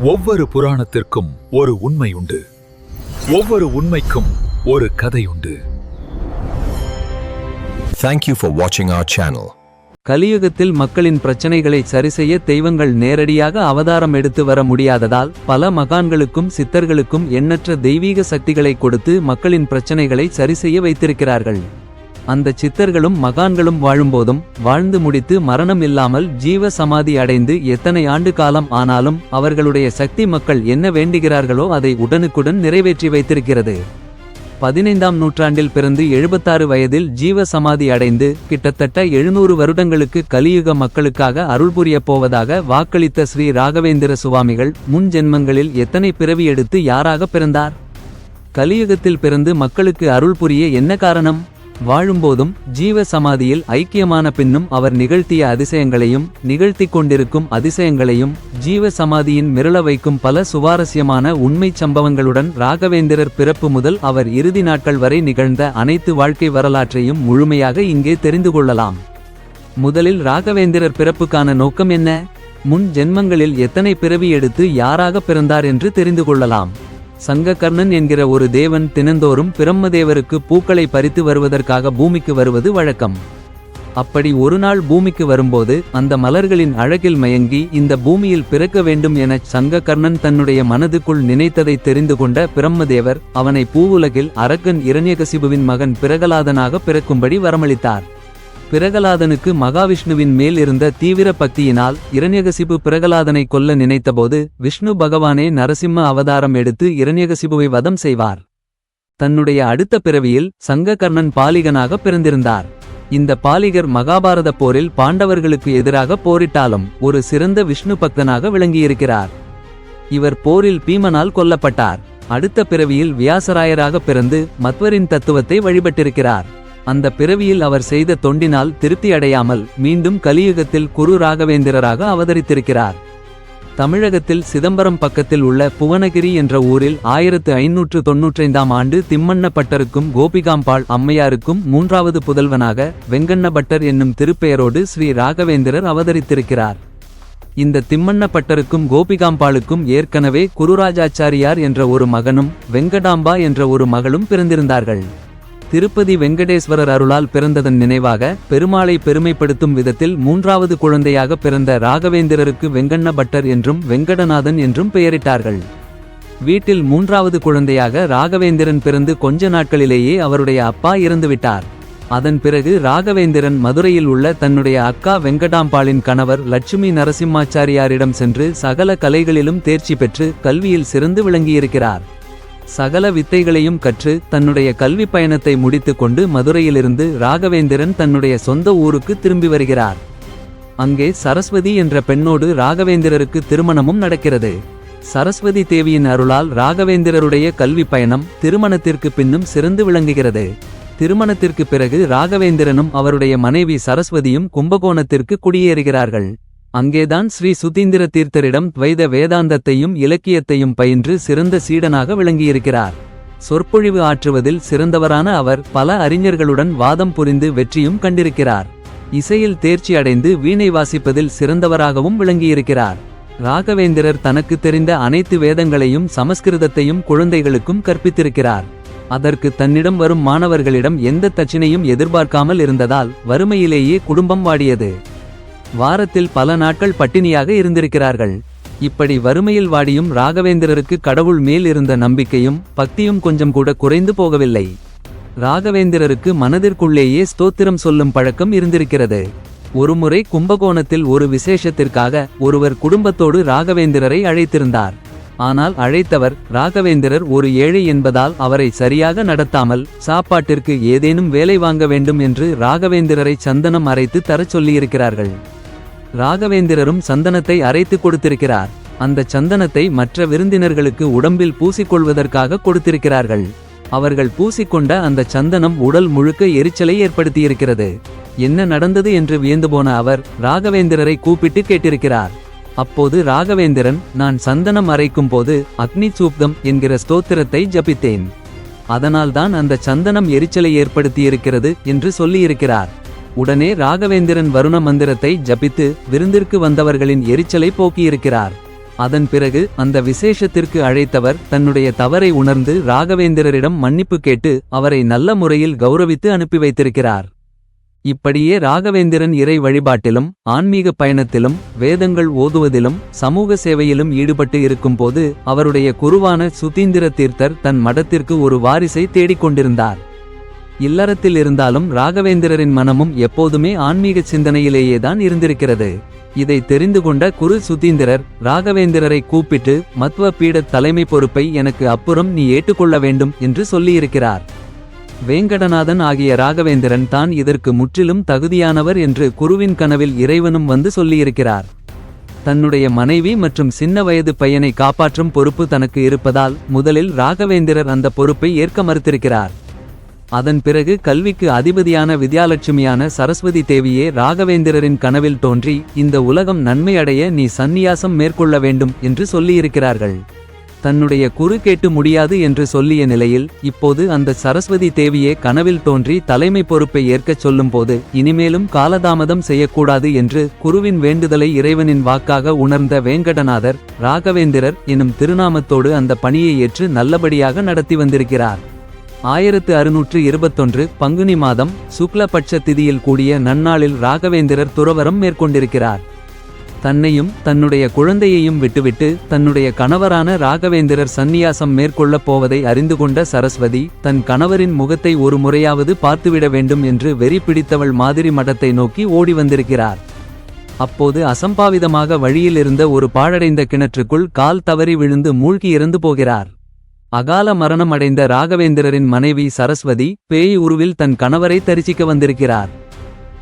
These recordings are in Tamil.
ஒவ்வொரு புராணத்திற்கும் ஒரு உண்மை உண்டு. ஒவ்வொரு உண்மைக்கும் ஒரு கதை உண்டு. Thank you for watching our channel. கலியுகத்தில் மக்களின் பிரச்சனைகளை சரிசெய்ய தெய்வங்கள் நேரடியாக அவதாரம் எடுத்து வர முடியாததால் பல மகான்களுக்கும் சித்தர்களுக்கும் எண்ணற்ற தெய்வீக சக்திகளை கொடுத்து மக்களின் பிரச்சனைகளை சரிசெய்ய வைத்திருக்கிறார்கள். அந்த சித்தர்களும் மகான்களும் வாழும்போதும் வாழ்ந்து முடித்து மரணம் இல்லாமல் ஜீவ சமாதி அடைந்து எத்தனை ஆண்டு காலம் ஆனாலும் அவர்களுடைய சக்தி மக்கள் என்ன வேண்டுகிறார்களோ அதை உடனுக்குடன் நிறைவேற்றி வைத்திருக்கிறது. பதினைந்தாம் நூற்றாண்டில் பிறந்து எழுபத்தாறு வயதில் ஜீவ சமாதி அடைந்து கிட்டத்தட்ட எழுநூறு வருடங்களுக்கு கலியுக மக்களுக்காக அருள் புரியப் போவதாக வாக்களித்த ஸ்ரீ ராகவேந்திர சுவாமிகள் முன் ஜென்மங்களில் எத்தனை பிறவி எடுத்து யாராக பிறந்தார்? கலியுகத்தில் பிறந்து மக்களுக்கு அருள் புரிய என்ன காரணம்? வாழும்போதும் ஜீவ சமாதியில் ஐக்கியமான பின்னும் அவர் நிகழ்த்திய அதிசயங்களையும் நிகழ்த்திக் கொண்டிருக்கும் அதிசயங்களையும் ஜீவ சமாதியின் மிரள வைக்கும் பல சுவாரஸ்யமான உண்மைச் சம்பவங்களுடன் ராகவேந்திரர் பிறப்பு முதல் அவர் இறுதி நாட்கள் வரை நிகழ்ந்த அனைத்து வாழ்க்கை வரலாற்றையும் முழுமையாக இங்கே தெரிந்து கொள்ளலாம். முதலில் ராகவேந்திரர் பிறப்புக்கான நோக்கம் என்ன? முன் ஜென்மங்களில் எத்தனை பிறவி எடுத்து யாராக பிறந்தார் என்று தெரிந்து கொள்ளலாம். சங்ககர்ணன் என்கிற ஒரு தேவன் தினந்தோறும் பிரம்மதேவருக்கு பூக்களை பறித்து வருவதற்காக பூமிக்கு வருவது வழக்கம். அப்படி ஒரு நாள் பூமிக்கு வரும்போது அந்த மலர்களின் அழகில் மயங்கி இந்த பூமியில் பிறக்க வேண்டும் என சங்ககர்ணன் தன்னுடைய மனதுக்குள் நினைத்ததை தெரிந்து கொண்ட பிரம்மதேவர் அவனை பூவுலகில் அரக்கன் இரண்யகசிபுவின் மகன் பிரகலாதனாக பிறக்கும்படி வரமளித்தார். பிரகலாதனுக்கு மகாவிஷ்ணுவின் மேல் இருந்த தீவிர பக்தியினால் இரண்யகசிபு பிரகலாதனை கொல்ல நினைத்தபோது விஷ்ணு பகவானே நரசிம்ம அவதாரம் எடுத்து இரண்யகசிபுவை வதம் செய்வார். தன்னுடைய அடுத்த பிறவியில் சங்ககர்ணன் பாலிகனாக பிறந்திருந்தார். இந்த பாலிகர் மகாபாரத போரில் பாண்டவர்களுக்கு எதிராக போரிட்டாலும் ஒரு சிறந்த விஷ்ணு பக்தனாக விளங்கியிருக்கிறார். இவர் போரில் பீமனால் கொல்லப்பட்டார். அடுத்த பிறவியில் வியாசராயராக பிறந்து மத்வரின் தத்துவத்தை வழிபட்டிருக்கிறார். அந்த பிறவியில் அவர் செய்த தொண்டினால் திருப்தி அடையாமல் மீண்டும் கலியுகத்தில் குரு ராகவேந்திரராக அவதரித்திருக்கிறார். தமிழகத்தில் சிதம்பரம் பக்கத்தில் உள்ள புவனகிரி என்ற ஊரில் ஆயிரத்து ஐநூற்று தொன்னூற்றைந்தாம் ஆண்டு திம்மண்ணப்பட்டருக்கும் கோபிகாம்பாள் அம்மையாருக்கும் மூன்றாவது புதல்வனாக வெங்கண்ணபட்டர் என்னும் திருப்பெயரோடு ஸ்ரீ ராகவேந்திரர் அவதரித்திருக்கிறார். இந்த திம்மண்ணப்பட்டருக்கும் கோபிகாம்பாளுக்கும் ஏற்கனவே குருராஜாச்சாரியார் என்ற ஒரு மகனும் வெங்கடாம்பா என்ற ஒரு மகளும் பிறந்திருந்தார்கள். திருப்பதி வெங்கடேஸ்வரர் அருளால் பிறந்ததன் நினைவாக பெருமாளை பெருமைப்படுத்தும் விதத்தில் மூன்றாவது குழந்தையாக பிறந்த ராகவேந்திரருக்கு வெங்கண்ண பட்டர் என்றும் வெங்கடநாதன் என்றும் பெயரிட்டார்கள். வீட்டில் மூன்றாவது குழந்தையாக ராகவேந்திரன் பிறந்து கொஞ்ச நாட்களிலேயே அவருடைய அப்பா இறந்துவிட்டார். அதன் பிறகு ராகவேந்திரன் மதுரையில் உள்ள தன்னுடைய அக்கா வெங்கடாம்பாளின் கணவர் லட்சுமி நரசிம்மாச்சாரியாரிடம் சென்று சகல கலைகளிலும் தேர்ச்சி பெற்று கல்வியில் சிறந்து விளங்கியிருக்கிறார். சகல வித்தைகளையும் கற்று தன்னுடைய கல்வி பயணத்தை முடித்துக்கொண்டு மதுரையிலிருந்து ராகவேந்திரன் தன்னுடைய சொந்த ஊருக்கு திரும்பி வருகிறார். அங்கே சரஸ்வதி என்ற பெண்ணோடு ராகவேந்திரருக்கு திருமணமும் நடக்கிறது. சரஸ்வதி தேவியின் அருளால் ராகவேந்திரருடைய கல்வி பயணம் திருமணத்திற்கு பின்னும் சிறந்து விளங்குகிறது. திருமணத்திற்கு பிறகு ராகவேந்திரனும் அவருடைய மனைவி சரஸ்வதியும் கும்பகோணத்திற்கு குடியேறுகிறார்கள். அங்கேதான் ஸ்ரீ சுதீந்திர தீர்த்தரிடம் துவைத வேதாந்தத்தையும் இலக்கியத்தையும் பயின்று சிறந்த சீடனாக விளங்கியிருக்கிறார். சொற்பொழிவு ஆற்றுவதில் சிறந்தவரான அவர் பல அறிஞர்களுடன் வாதம் புரிந்து வெற்றியும் கண்டிருக்கிறார். இசையில் தேர்ச்சி அடைந்து வீணை வாசிப்பதில் சிறந்தவராகவும் விளங்கியிருக்கிறார். ராகவேந்திரர் தனக்கு தெரிந்த அனைத்து வேதங்களையும் சமஸ்கிருதத்தையும் குழந்தைகளுக்கும் கற்பித்திருக்கிறார். அதற்கு தன்னிடம் வரும் மாணவர்களிடம் எந்த தச்சினையும் எதிர்பார்க்காமல் இருந்ததால் வறுமையிலேயே குடும்பம் வாடியது. வாரத்தில் பல நாட்கள் பட்டினியாக இருந்திருக்கிறார்கள். இப்படி வறுமையில் வாடியும் ராகவேந்திரருக்கு கடவுள் மேல் இருந்த நம்பிக்கையும் பக்தியும் கொஞ்சம் கூட குறைந்து போகவில்லை. ராகவேந்திரருக்கு மனதிற்குள்ளேயே ஸ்தோத்திரம் சொல்லும் பழக்கம் இருந்திருக்கிறது. ஒருமுறை கும்பகோணத்தில் ஒரு விசேஷத்திற்காக ஒருவர் குடும்பத்தோடு ராகவேந்திரரை அழைத்திருந்தார். ஆனால் அழைத்தவர் ராகவேந்திரர் ஒரு ஏழை என்பதால் அவரை சரியாக நடத்தாமல் சாப்பாட்டிற்கு ஏதேனும் வேலை வாங்க வேண்டும் என்று ராகவேந்திரரை சந்தனம் அரைத்து தரச் சொல்லியிருக்கிறார்கள். ராகவேந்திரரும் சந்தனத்தை அரைத்து கொடுத்திருக்கிறார். அந்த சந்தனத்தை மற்ற விருந்தினர்களுக்கு உடம்பில் பூசிக்கொள்வதற்காக கொடுத்திருக்கிறார்கள். அவர்கள் பூசிக்கொண்ட அந்த சந்தனம் உடல் முழுக்க எரிச்சலை ஏற்படுத்தியிருக்கிறது. என்ன நடந்தது என்று வியந்து போன அவர் ராகவேந்திரரை கூப்பிட்டு கேட்டிருக்கிறார். அப்போது ராகவேந்திரன் நான் சந்தனம் அரைக்கும் போது அக்னி சூப்தம் என்கிற ஸ்தோத்திரத்தை ஜபித்தேன். அதனால்தான் அந்த சந்தனம் எரிச்சலை ஏற்படுத்தியிருக்கிறது என்று சொல்லியிருக்கிறார். உடனே ராகவேந்திரன் வருண மந்திரத்தை ஜபித்து விருந்திற்கு வந்தவர்களின் எரிச்சலை போக்கியிருக்கிறார். அதன் பிறகு அந்த விசேஷத்திற்கு அழைத்தவர் தன்னுடைய தவறை உணர்ந்து ராகவேந்திரரிடம் மன்னிப்பு கேட்டு அவரை நல்ல முறையில் கௌரவித்து அனுப்பி வைத்திருக்கிறார். இப்படியே ராகவேந்திரன் இறை வழிபாட்டிலும் ஆன்மீக பயணத்திலும் வேதங்கள் ஓதுவதிலும் சமூக சேவையிலும் ஈடுபட்டு இருக்கும்போது அவருடைய குருவான சுதீந்திர தீர்த்தர் தன் மடத்திற்கு ஒரு வாரிசை தேடிக்கொண்டிருந்தார். இல்லறத்தில் இருந்தாலும் ராகவேந்திரரின் மனமும் எப்போதுமே ஆன்மீக சிந்தனையிலேயே தான் இருந்திருக்கிறது. இதை தெரிந்து கொண்ட குரு சுதீந்திரர் ராகவேந்திரரை கூப்பிட்டு மத்வ பீடத் தலைமை பொறுப்பை எனக்கு அப்புறம் நீ ஏற்றுக்கொள்ள வேண்டும் என்று சொல்லியிருக்கிறார். வேங்கடநாதன் ஆகிய ராகவேந்திரன் தான் இதற்கு முற்றிலும் தகுதியானவர் என்று குருவின் கனவில் இறைவனும் வந்து சொல்லியிருக்கிறார். தன்னுடைய மனைவி மற்றும் சின்ன வயது பையனை காப்பாற்றும் பொறுப்பு தனக்கு இருப்பதால் முதலில் ராகவேந்திரர் அந்த பொறுப்பை ஏற்க மறுத்திருக்கிறார். அதன் பிறகு கல்விக்கு அதிபதியான வித்யாலட்சுமியான சரஸ்வதி தேவியே ராகவேந்திரரின் கனவில் தோன்றி இந்த உலகம் நன்மை அடைய நீ சந்நியாசம் மேற்கொள்ள வேண்டும் என்று சொல்லியிருக்கிறார்கள். தன்னுடைய குறு கேட்டு முடியாது என்று சொல்லிய நிலையில் இப்போது அந்த சரஸ்வதி தேவியே கனவில் தோன்றி தலைமை பொறுப்பை ஏற்கச் சொல்லும்போது இனிமேலும் காலதாமதம் செய்யக்கூடாது என்று குருவின் வேண்டுதலை இறைவனின் வாக்காக உணர்ந்த வேங்கடநாதர் ராகவேந்திரர் எனும் திருநாமத்தோடு அந்த பணியை ஏற்று நல்லபடியாக நடத்தி வந்திருக்கிறார். ஆயிரத்து அறுநூற்று இருபத்தொன்று பங்குனி மாதம் சுக்லபட்ச திதியில் கூடிய நன்னாளில் ராகவேந்திரர் துறவரம் மேற்கொண்டிருக்கிறார். தன்னையும் தன்னுடைய குழந்தையையும் விட்டுவிட்டு தன்னுடைய கணவரான ராகவேந்திரர் சந்நியாசம் மேற்கொள்ளப் போவதை அறிந்து கொண்ட சரஸ்வதி தன் கணவரின் முகத்தை ஒரு முறையாவது பார்த்துவிட வேண்டும் என்று வெறி பிடித்தவள் மாதிரி மடத்தை நோக்கி ஓடி வந்திருக்கிறார். அப்போது அசம்பாவிதமாக வழியில் இருந்த ஒரு பாழடைந்த கிணற்றுக்குள் கால் தவறி விழுந்து மூழ்கி இறந்து போகிறார். அகால மரணம் அடைந்த ராகவேந்திரரின் மனைவி சரஸ்வதி பேய் உருவில் தன் கணவரை தரிசிக்க வந்திருக்கிறார்.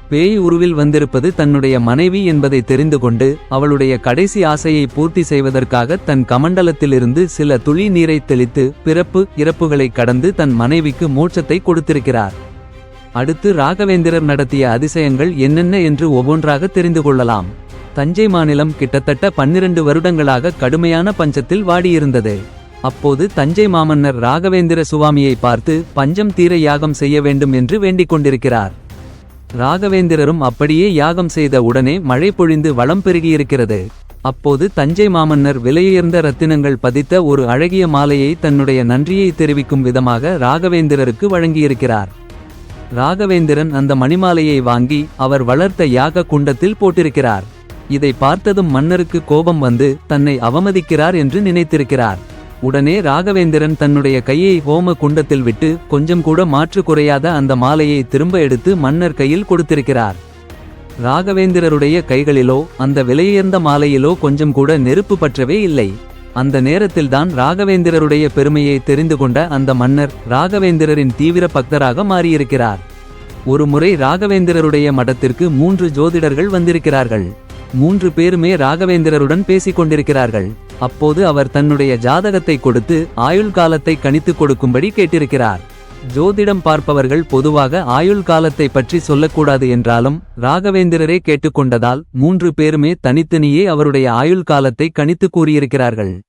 பேய் உருவில் வந்திருப்பது தன்னுடைய மனைவி என்பதை தெரிந்து கொண்டு அவளுடைய கடைசி ஆசையை பூர்த்தி செய்வதற்காக தன் கமண்டலத்திலிருந்து சில துளி நீரை தெளித்து பிறப்பு இறப்புகளை கடந்து தன் மனைவிக்கு மோட்சத்தை கொடுத்திருக்கிறார். அடுத்து ராகவேந்திரர் நடத்திய அதிசயங்கள் என்னென்ன என்று ஒவ்வொன்றாக தெரிந்து கொள்ளலாம். தஞ்சை மாநிலம் கிட்டத்தட்ட பன்னிரண்டு வருடங்களாக கடுமையான பஞ்சத்தில் வாடியிருந்தது. அப்போது தஞ்சை மாமன்னர் ராகவேந்திர சுவாமியை பார்த்து பஞ்சம் தீர யாகம் செய்ய வேண்டும் என்று வேண்டிக் கொண்டிருக்கிறார். ராகவேந்திரரும் அப்படியே யாகம் செய்த உடனே மழை பொழிந்து வளம் பெருகியிருக்கிறது. அப்போது தஞ்சை மாமன்னர் விலையுயர்ந்த ரத்தினங்கள் பதித்த ஒரு அழகிய மாலையை தன்னுடைய நன்றியை தெரிவிக்கும் விதமாக ராகவேந்திரருக்கு வழங்கியிருக்கிறார். ராகவேந்திரன் அந்த மணிமாலையை வாங்கி அவர் வளர்த்த யாக குண்டத்தில் போட்டிருக்கிறார். இதை பார்த்ததும் மன்னருக்கு கோபம் வந்து தன்னை அவமதிக்கிறார் என்று நினைத்திருக்கிறார். உடனே ராகவேந்திரன் தன்னுடைய கையை ஹோம குண்டத்தில் விட்டு கொஞ்சம் கூட மாற்று குறையாத அந்த மாலையை திரும்ப எடுத்து மன்னர் கையில் கொடுத்திருக்கிறார். ராகவேந்திரருடைய கைகளிலோ அந்த விலையுயர்ந்த மாலையிலோ கொஞ்சம் கூட நெருப்பு பற்றவே இல்லை. அந்த நேரத்தில்தான் ராகவேந்திரருடைய பெருமையை தெரிந்து கொண்ட அந்த மன்னர் ராகவேந்திரரின் தீவிர பக்தராக மாறியிருக்கிறார். ஒரு முறை ராகவேந்திரருடைய மடத்திற்கு மூன்று ஜோதிடர்கள் வந்திருக்கிறார்கள். மூன்று பேருமே ராகவேந்திரருடன் பேசிக் கொண்டிருக்கிறார்கள் அப்போது அவர் தன்னுடைய ஜாதகத்தை கொடுத்து ஆயுள் காலத்தை கணித்துக் கொடுக்கும்படி கேட்டிருக்கிறார். ஜோதிடம் பார்ப்பவர்கள் பொதுவாக ஆயுள் காலத்தை பற்றி சொல்லக்கூடாது என்றாலும் ராகவேந்திரரே கேட்டுக்கொண்டதால் மூன்று பேருமே தனித்தனியே அவருடைய ஆயுள் காலத்தை கணித்து கூறியிருக்கிறார்கள்.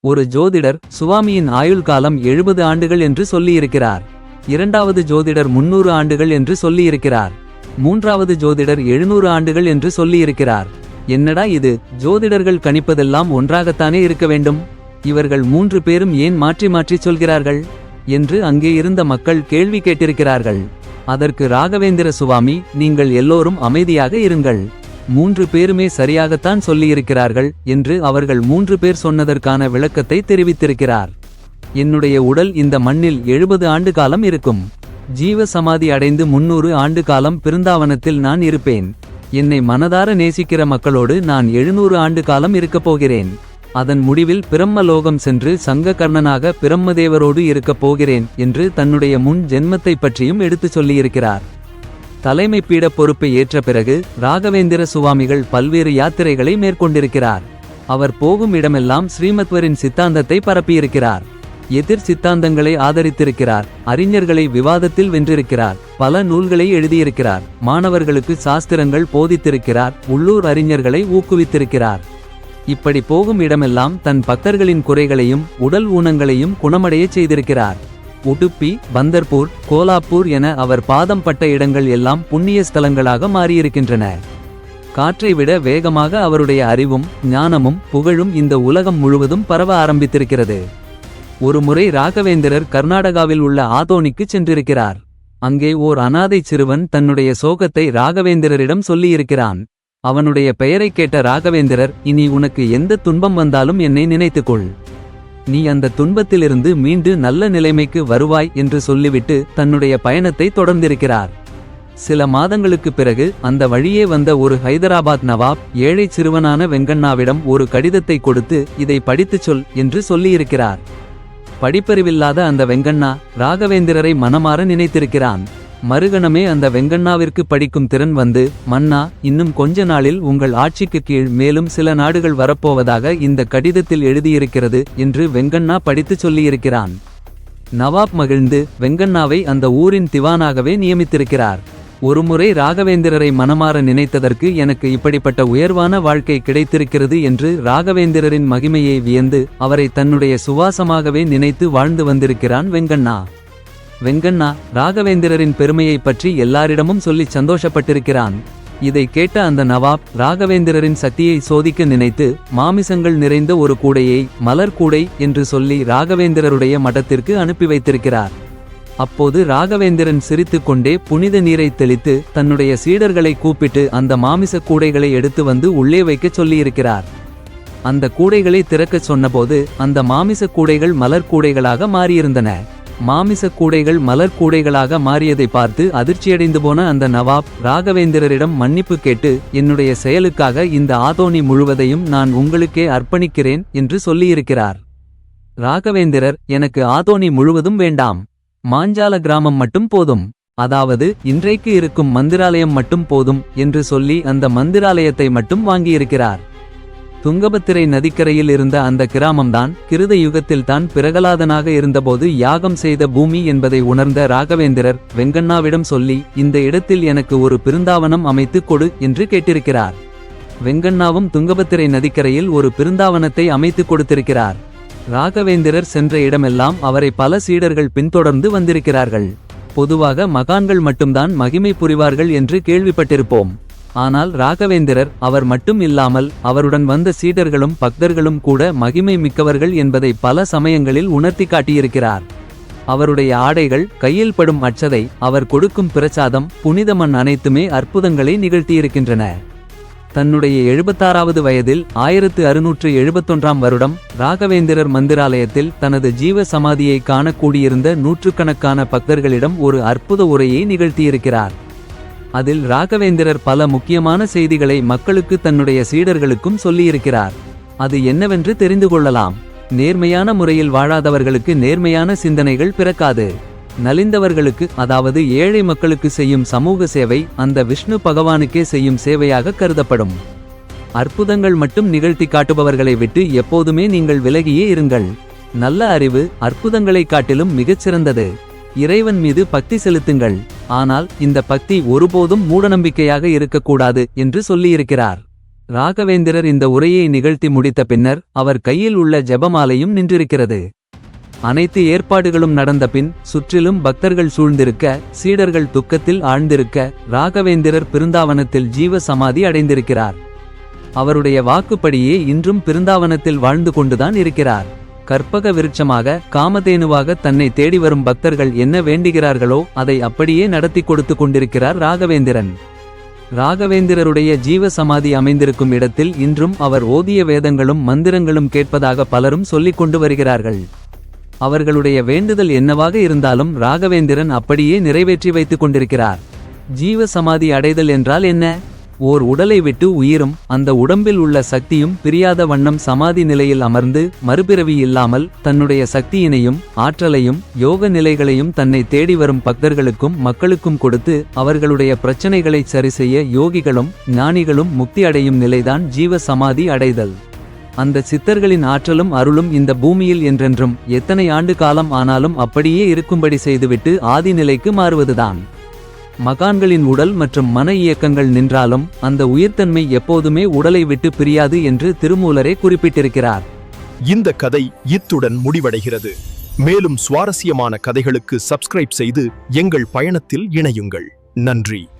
ஒரு ஜோதிடர் சுவாமியின் ஆயுள் காலம் எழுபது ஆண்டுகள் என்று சொல்லியிருக்கிறார். இரண்டாவது ஜோதிடர் முன்னூறு ஆண்டுகள் என்று சொல்லியிருக்கிறார். மூன்றாவது ஜோதிடர் எழுநூறு ஆண்டுகள் என்று சொல்லியிருக்கிறார். என்னடா இது? ஜோதிடர்கள் கணிப்பதெல்லாம் ஒன்றாகத்தானே இருக்க வேண்டும். இவர்கள் மூன்று பேரும் ஏன் மாற்றி மாற்றி சொல்கிறார்கள்? என்று அங்கே இருந்த மக்கள் கேள்வி கேட்டிருக்கிறார்கள். அதற்கு ராகவேந்திர சுவாமி நீங்கள் எல்லோரும் அமைதியாக இருங்கள். மூன்று பேருமே சரியாகத்தான் சொல்லியிருக்கிறார்கள் என்று அவர்கள் மூன்று பேர் சொன்னதற்கான விளக்கத்தை தெரிவித்திருக்கிறார். என்னுடைய உடல் இந்த மண்ணில் எழுபது ஆண்டு காலம் இருக்கும். ஜீவ சமாதி அடைந்து முன்னூறு ஆண்டு காலம் பிருந்தாவனத்தில் நான் இருப்பேன். என்னை மனதார நேசிக்கிற மக்களோடு நான் எழுநூறு ஆண்டு காலம் இருக்கப் போகிறேன். அதன் முடிவில் பிரம்மலோகம் சென்று சங்ககர்ணனாக பிரம்மதேவரோடு இருக்கப் போகிறேன் என்று தன்னுடைய முன் ஜென்மத்தை பற்றியும் எடுத்துச் சொல்லியிருக்கிறார். தலைமை பீட பொறுப்பை ஏற்ற பிறகு ராகவேந்திர சுவாமிகள் பல்வேறு யாத்திரைகளை மேற்கொண்டிருக்கிறார். அவர் போகும் இடமெல்லாம் ஸ்ரீமத்வரின் சித்தாந்தத்தை பரப்பியிருக்கிறார். எதிர் சித்தாந்தங்களை ஆதரித்திருக்கிறார். அறிஞர்களை விவாதத்தில் வென்றிருக்கிறார். பல நூல்களை எழுதியிருக்கிறார். மாணவர்களுக்கு சாஸ்திரங்கள் போதித்திருக்கிறார். உள்ளூர் அறிஞர்களை ஊக்குவித்திருக்கிறார். இப்படி போகும் இடமெல்லாம் தன் பக்தர்களின் குறைகளையும் உடல் ஊனங்களையும் குணமடையச் செய்திருக்கிறார். உடுப்பி பந்தர்பூர் கோலாப்பூர் என அவர் பாதம் பட்ட இடங்கள் எல்லாம் புண்ணிய ஸ்தலங்களாக மாறியிருக்கின்றன. காற்றை விட வேகமாக அவருடைய அறிவும் ஞானமும் புகழும் இந்த உலகம் முழுவதும் பரவ ஆரம்பித்திருக்கிறது. ஒருமுறை ராகவேந்திரர் கர்நாடகாவில் உள்ள ஆதோனிக்கு சென்றிருக்கிறார். அங்கே ஓர் அனாதை சிறுவன் தன்னுடைய சோகத்தை ராகவேந்திரரிடம் சொல்லியிருக்கிறான். அவனுடைய பெயரைக் கேட்ட ராகவேந்திரர் இனி உனக்கு எந்த துன்பம் வந்தாலும் என்னை நினைத்துக்கொள். நீ அந்த துன்பத்திலிருந்து மீண்டு நல்ல நிலைமைக்கு வருவாய் என்று சொல்லிவிட்டு தன்னுடைய பயணத்தை தொடர்ந்திருக்கிறார். சில மாதங்களுக்குப் பிறகு அந்த வழியே வந்த ஒரு ஹைதராபாத் நவாப் ஏழை சிறுவனான வெங்கண்ணாவிடம் ஒரு கடிதத்தை கொடுத்து இதை படித்துச் சொல் என்று சொல்லியிருக்கிறார். படிப்பறிவில்லாத அந்த வெங்கண்ணா ராகவேந்திரரை மனமாற நினைத்திருக்கிறான். மறுகணமே அந்த வெங்கண்ணாவிற்கு படிக்கும் திறன் வந்து மன்னா இன்னும் கொஞ்ச நாளில் உங்கள் ஆட்சிக்கு கீழ் மேலும் சில நாடுகள் வரப்போவதாக இந்த கடிதத்தில் எழுதியிருக்கிறது என்று வெங்கண்ணா படித்துச் சொல்லியிருக்கிறான். நவாப் மகிழ்ந்து வெங்கண்ணாவை அந்த ஊரின் திவானாகவே நியமித்திருக்கிறார். ஒருமுறை ராகவேந்திரரை மனமாற நினைத்ததற்கு எனக்கு இப்படிப்பட்ட உயர்வான வாழ்க்கை கிடைத்திருக்கிறது என்று ராகவேந்திரரின் மகிமையை வியந்து அவரை தன்னுடைய சுவாசமாகவே நினைத்து வாழ்ந்து வந்திருக்கிறான் வெங்கண்ணா. வெங்கண்ணா ராகவேந்திரரின் பெருமையைப் பற்றி எல்லாரிடமும் சொல்லி சந்தோஷப்பட்டிருக்கிறான். இதை கேட்ட அந்த நவாப் ராகவேந்திரரின் சக்தியை சோதிக்க நினைத்து மாமிசங்கள் நிறைந்த ஒரு கூடையை மலர் கூடை என்று சொல்லி ராகவேந்திரருடைய மடத்திற்கு அனுப்பி வைத்திருக்கிறார். அப்போது ராகவேந்திரன் சிரித்துக்கொண்டே புனித நீரை தெளித்து தன்னுடைய சீடர்களை கூப்பிட்டு அந்த மாமிச கூடைகளை எடுத்து வந்து உள்ளே வைக்கச் சொல்லியிருக்கிறார். அந்த கூடைகளை திறக்கச் சொன்னபோது அந்த மாமிச கூடைகள் மலர் கூடைகளாக மாறியிருந்தன. மாமிச கூடைகள் மலர் கூடைகளாக மாறியதை பார்த்து அதிர்ச்சியடைந்து போன அந்த நவாப் ராகவேந்திரரிடம் மன்னிப்பு கேட்டு என்னுடைய செயலுக்காக இந்த ஆதோனி முழுவதையும் நான் உங்களுக்கே அர்ப்பணிக்கிறேன் என்று சொல்லியிருக்கிறார். ராகவேந்திரர் எனக்கு ஆதோனி முழுவதும் வேண்டாம். மாஞ்சால கிராமம் மட்டும் போதும். அதாவது இன்றைக்கு இருக்கும் மந்திராலயம் மட்டும் போதும் என்று சொல்லி அந்த மந்திராலயத்தை மட்டும் வாங்கியிருக்கிறார். துங்கபத்திரை நதிக்கரையில் இருந்த அந்த கிராமம்தான் கிருத யுகத்தில்தான் பிரகலாதனாக இருந்தபோது யாகம் செய்த பூமி என்பதை உணர்ந்த ராகவேந்திரர் வெங்கண்ணாவிடம் சொல்லி இந்த இடத்தில் எனக்கு ஒரு பிருந்தாவனம் அமைத்துக் கொடு என்று கேட்டிருக்கிறார். வெங்கண்ணாவும் துங்கபத்திரை நதிக்கரையில் ஒரு பிருந்தாவனத்தை அமைத்துக் கொடுத்திருக்கிறார். ராகவேந்திரர் சென்ற இடமெல்லாம் அவரை பல சீடர்கள் பின்தொடர்ந்து வந்திருக்கிறார்கள். பொதுவாக மகான்கள் மட்டும்தான் மகிமை புரிவார்கள் என்று கேள்விப்பட்டிருப்போம். ஆனால் ராகவேந்திரர் அவர் மட்டும் இல்லாமல் அவருடன் வந்த சீடர்களும் பக்தர்களும் கூட மகிமை மிக்கவர்கள் என்பதை பல சமயங்களில் உணர்த்தி காட்டியிருக்கிறார். அவருடைய ஆடைகள் கையில் படும் அச்சதை அவர் கொடுக்கும் பிரசாதம் புனிதமண் அனைத்துமே அற்புதங்களை நிகழ்த்தியிருக்கின்றன. தன்னுடைய எழுபத்தாறாவது வயதில் ஆயிரத்து அறுநூற்று எழுபத்தொன்றாம் வருடம் ராகவேந்திரர் மந்திராலயத்தில் தனது ஜீவ சமாதியை காணக்கூடியிருந்த நூற்றுக்கணக்கான பக்தர்களிடம் ஒரு அற்புத உரையை நிகழ்த்தியிருக்கிறார். அதில் ராகவேந்திரர் பல முக்கியமான செய்திகளை மக்களுக்கு தன்னுடைய சீடர்களுக்கும் சொல்லியிருக்கிறார். அது என்னவென்று தெரிந்து கொள்ளலாம். நேர்மையான முறையில் வாழாதவர்களுக்கு நேர்மையான சிந்தனைகள் பிறக்காது. நலிந்தவர்களுக்கு அதாவது ஏழை மக்களுக்கு செய்யும் சமூக சேவை அந்த விஷ்ணு பகவானுக்கே செய்யும் சேவையாக கருதப்படும். அற்புதங்கள் மட்டும் நிகழ்த்தி காட்டுபவர்களை விட்டு எப்போதுமே நீங்கள் விலகியே இருங்கள். நல்ல அறிவு அற்புதங்களைக் காட்டிலும் மிகச்சிறந்தது. இறைவன் மீது பக்தி செலுத்துங்கள். ஆனால் இந்த பக்தி ஒருபோதும் மூடநம்பிக்கையாக இருக்கக்கூடாது என்று சொல்லியிருக்கிறார். ராகவேந்திரர் இந்த உரையை நிகழ்த்தி முடித்த பின்னர் அவர் கையில் உள்ள ஜெபமாலையும் நின்றிருக்கிறது. அனைத்து ஏற்பாடுகளும் நடந்த பின் சுற்றிலும் பக்தர்கள் சூழ்ந்திருக்க சீடர்கள் துக்கத்தில் ஆழ்ந்திருக்க ராகவேந்திரர் பிருந்தாவனத்தில் ஜீவ சமாதி அடைந்திருக்கிறார். அவருடைய வாக்குப்படியே இன்றும் பிருந்தாவனத்தில் வாழ்ந்து கொண்டுதான் இருக்கிறார். கற்பக விருட்சமாக காமதேனுவாக தன்னை தேடி வரும் பக்தர்கள் என்ன வேண்டுகிறார்களோ அதை அப்படியே நடத்தி கொடுத்து கொண்டிருக்கிறார் ராகவேந்திரன். ராகவேந்திரருடைய ஜீவ சமாதி அமைந்திருக்கும் இடத்தில் இன்றும் அவர் ஓதிய வேதங்களும் மந்திரங்களும் கேட்பதாக பலரும் சொல்லிக் கொண்டு வருகிறார்கள். அவர்களுடைய வேண்டுதல் என்னவாக இருந்தாலும் ராகவேந்திரன் அப்படியே நிறைவேற்றி வைத்துக் கொண்டிருக்கிறார். ஜீவ சமாதி அடைதல் என்றால் என்ன? ஓர் உடலை விட்டு உயிரும் அந்த உடம்பில் உள்ள சக்தியும் பிரியாத வண்ணம் சமாதி நிலையில் அமர்ந்து மறுபிறவி இல்லாமல் தன்னுடைய சக்தியினையும் ஆற்றலையும் யோக நிலைகளையும் தன்னை தேடி வரும் பக்தர்களுக்கும் மக்களுக்கும் கொடுத்து அவர்களுடைய பிரச்சனைகளை சரிசெய்ய யோகிகளும் ஞானிகளும் முக்தி அடையும் நிலைதான் ஜீவ சமாதி அடைதல். அந்த சித்தர்களின் ஆற்றலும் அருளும் இந்த பூமியில் என்றென்றும் எத்தனை ஆண்டு காலம் ஆனாலும் அப்படியே இருக்கும்படி செய்துவிட்டு ஆதி நிலைக்கு மாறுவதுதான். மகான்களின் உடல் மற்றும் மன இயக்கங்கள் நின்றாலும் அந்த உயிர்த்தன்மை எப்போதுமே உடலை விட்டு பிரியாது என்று திருமூலரே குறிப்பிட்டிருக்கிறார். இந்த கதை இத்துடன் முடிவடைகிறது. மேலும் சுவாரஸ்யமான கதைகளுக்கு சப்ஸ்கிரைப் செய்து எங்கள் பயணத்தில் இணையுங்கள். நன்றி.